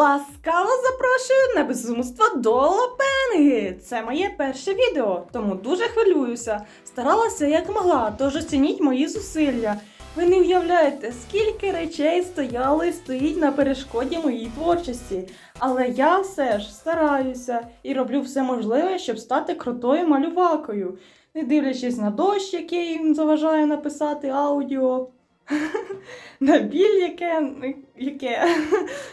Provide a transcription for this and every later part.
Ласкаво запрошую на безумство до Лапенги. Це моє перше відео, тому дуже хвилююся. Старалася як могла, тож оцініть мої зусилля. Ви не уявляєте, скільки речей стояло і стоїть на перешкоді моїй творчості. Але я все ж стараюся і роблю все можливе, щоб стати крутою малювакою, не дивлячись на дощ, який заважає написати аудіо. На біль, яке, яке,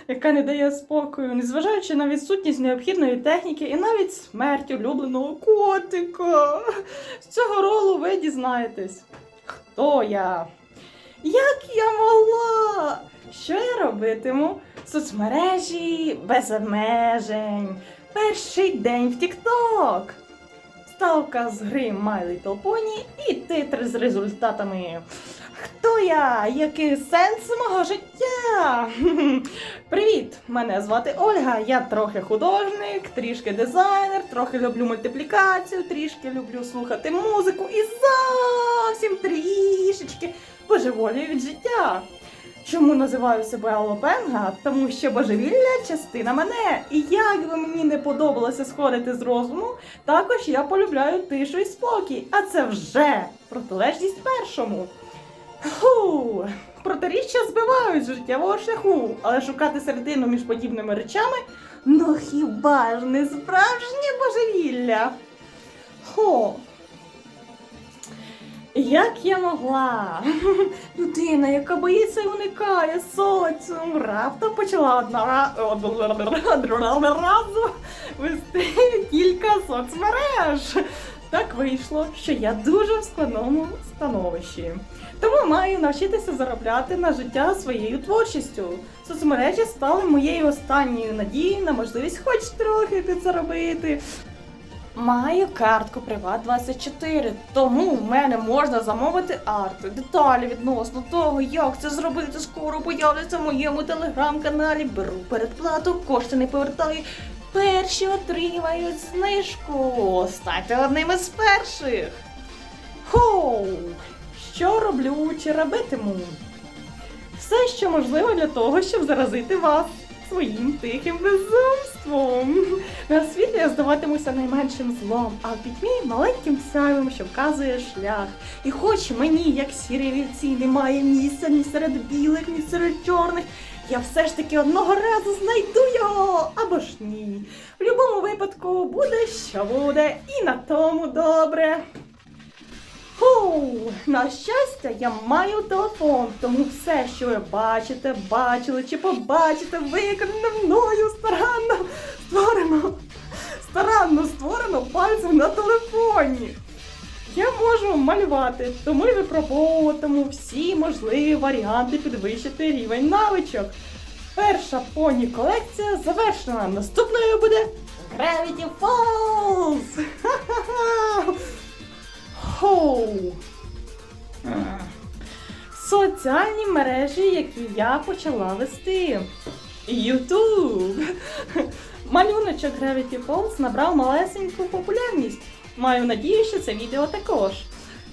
яка не дає спокою, незважаючи на відсутність необхідної техніки і навіть смерть улюбленого котика. З цього ролу ви дізнаєтесь, хто я. Як я могла? Що я робитиму? Соцмережі без обмежень. Перший день в TikTok. Ставка з гри My Little Pony і титр з результатами. Хто? Який сенс мого життя? Привіт! Мене звати Ольга. Я трохи художник, трішки дизайнер, трохи люблю мультиплікацію, трішки люблю слухати музику і зовсім трішечки божеволію від життя. Чому називаю себе Алопенга? Тому що божевілля частина мене. І як би мені не подобалося сходити з розуму, також я полюбляю тишу і спокій, а це вже протилежність першому. Фу, протиріччя збивають з життєвого шляху, але шукати середину між подібними речами ну хіба ж не справжнє божевілля? Хо. Як я могла? Людина, яка боїться і уникає соціум, раптом почала одна одразу вести кілька соцмереж. Так вийшло, що я дуже в складному становищі. Тому маю навчитися заробляти на життя своєю творчістю. Соцмережі стали моєю останньою надією на можливість хоч трохи підзаробити. Маю картку Приват 24, тому в мене можна замовити арт. Деталі відносно того, як це зробити, скоро появляться в моєму телеграм-каналі. Беру передплату, кошти не повертаю. Перші отримають знижку. Станьте одним із перших. Хоу! Що роблю чи робитиму? Все, що можливо для того, щоб заразити вас своїм тихим безумством. На світлі я здаватимуся найменшим злом, а в пітьмі маленьким сяйвом, що вказує шлях. І хоч мені, як сірі вівці, немає місця ні серед білих, ні серед чорних, я все ж таки одного разу знайду його або ж ні. В будь-якому випадку буде, що буде, і на тому добре. Фу, на щастя, я маю телефон, тому все, що ви бачите, бачили чи побачите, виконане мною старанно створено, старанно створено пальцем на телефоні. Я можу малювати, тому й випробовуватиму всі можливі варіанти підвищити рівень навичок. Перша поні колекція завершена. Наступною буде Gravity Falls! Хоу! Соціальні мережі, які я почала вести. Ютуб. Малюночок Gravity Falls набрав малесеньку популярність. Маю надію, що це відео також.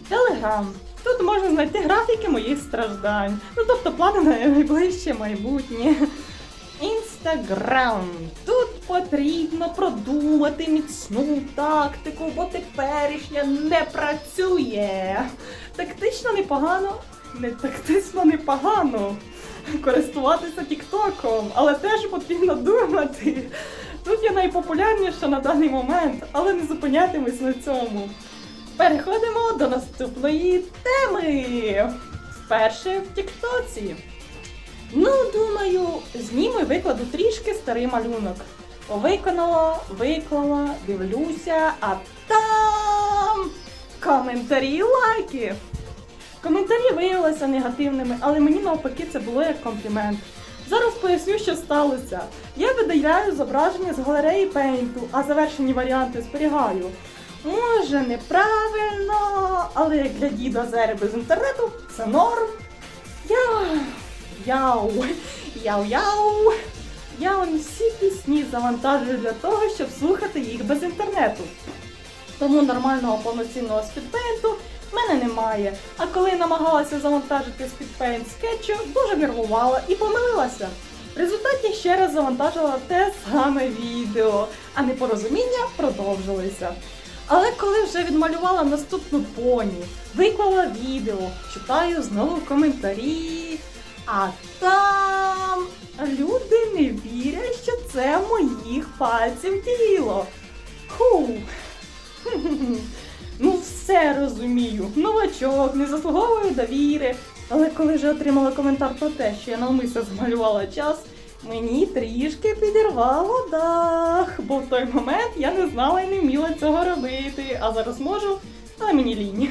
Телеграм. Тут можна знайти графіки моїх страждань. Ну тобто плани на найближче майбутнє. Інстаграм. Тут потрібно продумати міцну тактику, бо теперішня не працює. Тактично непогано, не тактично непогано користуватися Тіктоком, але теж потрібно думати. Тут я найпопулярніша на даний момент, але не зупинятимусь на цьому. Переходимо до наступної теми. Вперше в Тіктоці. Ну, думаю, зніму і викладу трішки старий малюнок. Виконала, виклала, дивлюся, а там коментарі і лайки. Коментарі виявилися негативними, але мені навпаки це було як комплімент. Зараз поясню, що сталося. Я видаляю зображення з галереї пейнту, а завершені варіанти зберігаю. Може, неправильно, але як для діда зери без інтернету це норм. Я. Яу, яу-яу. Я вам всі пісні завантажую для того, щоб слухати їх без інтернету. Тому нормального повноцінного спідпейнту в мене немає. А коли намагалася завантажити спідпейнт скетчу, дуже нервувала і помилилася. В результаті ще раз завантажила те саме відео, а непорозуміння продовжилися. Але коли вже відмалювала наступну поні, виклала відео, читаю знову коментарі, а там люди не вірять, що це моїх пальців діло. Все розумію. Новачок, не заслуговує довіри. Але коли вже отримала коментар про те, що я навмисно змалювала час, мені трішки підірвало дах, бо в той момент я не знала і не вміла цього робити, а зараз можу, але мені лінь.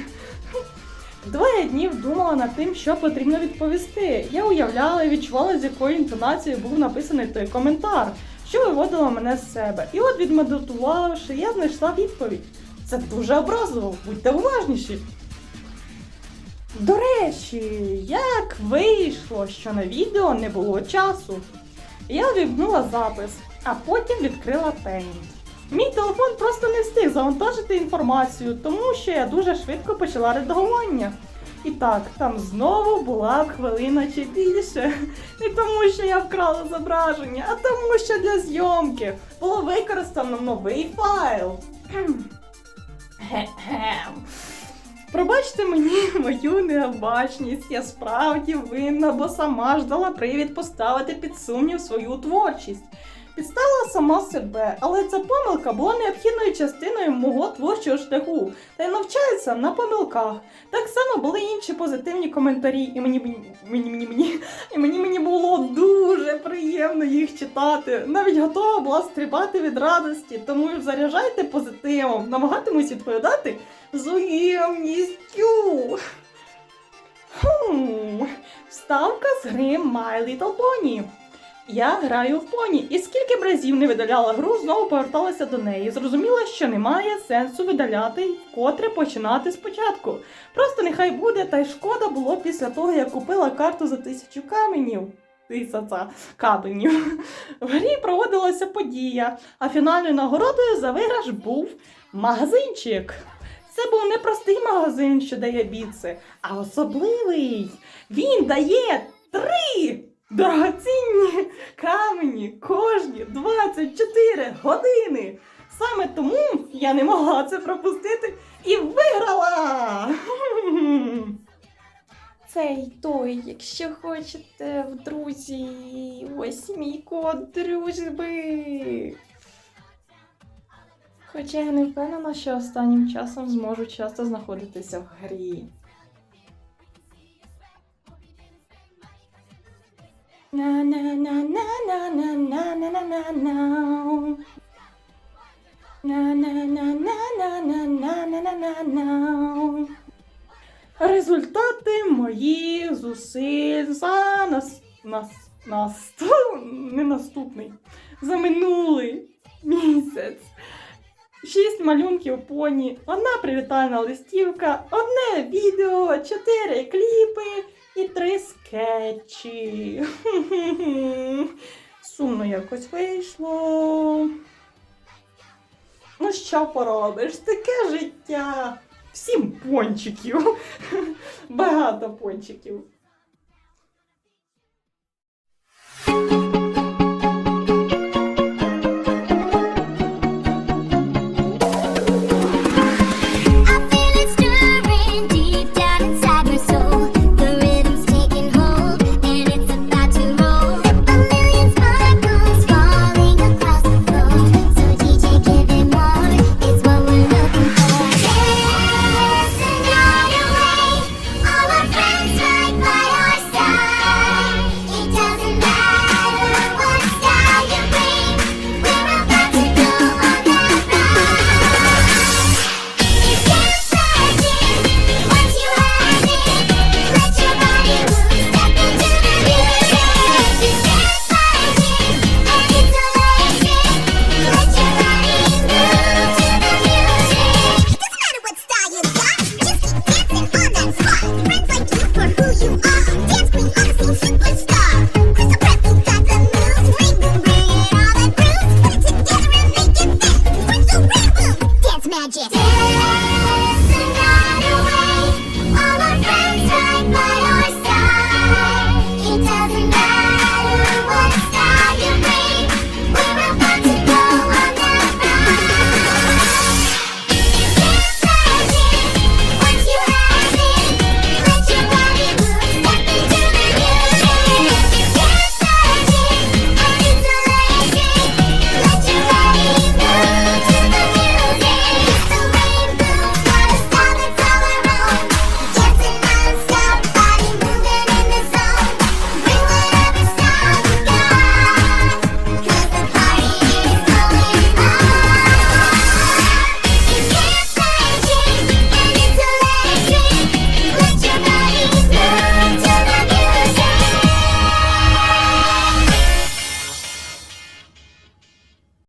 Двоє днів думала над тим, що потрібно відповісти. Я уявляла і відчувала, з якою інтонацією був написаний той коментар, що виводило мене з себе. І от відмедитувавши, я знайшла відповідь. Це дуже образливо, будьте уважніші. До речі, як вийшло, що на відео не було часу? Я увімкнула запис, а потім відкрила Paint. Мій телефон просто не встиг завантажити інформацію, тому що я дуже швидко почала редагування. І так, там знову була хвилина чи більше. Не тому, що я вкрала зображення, а тому, що для зйомки було використано новий файл. Пробачте мені мою необачність, я справді винна, бо сама ж дала привід поставити під сумнів свою творчість. Підставила сама себе, але ця помилка була необхідною частиною мого творчого шляху, та й навчаюся на помилках. Так само були інші позитивні коментарі, і мені мені мені мені, мені і мені мені було дуже приємно їх читати. Навіть готова була стрибати від радості, тому заряджайте позитивом, намагатимусь відповідати з уємністю. Хм, вставка з гри My Little Pony. Я граю в поні, і скільки б разів не видаляла гру, знову поверталася до неї. Зрозуміла, що немає сенсу видаляти й вкотре починати спочатку. Просто нехай буде, та й шкода було після того, як купила карту за тисячу каменів. Тисяча каменів. В грі проводилася подія, а фінальною нагородою за виграш був магазинчик. Це був не простий магазин, що дає біци, а особливий. Він дає три дорогоцінні камені кожні 24 години. Саме тому я не могла це пропустити і виграла. Цей той, якщо хочете в друзі, ось мій код дружби. Хоча я не впевнена, що останнім часом зможу часто знаходитися в грі. На на на на Результати моїх зусиль за нас, нас, нас, не наступний, за минулий місяць. Шість малюнків поні, одна привітальна листівка, одне відео, чотири кліпи і три скетчі. Сумно якось вийшло. Ну, що поробиш? Таке життя. Всім пончиків. Багато пончиків.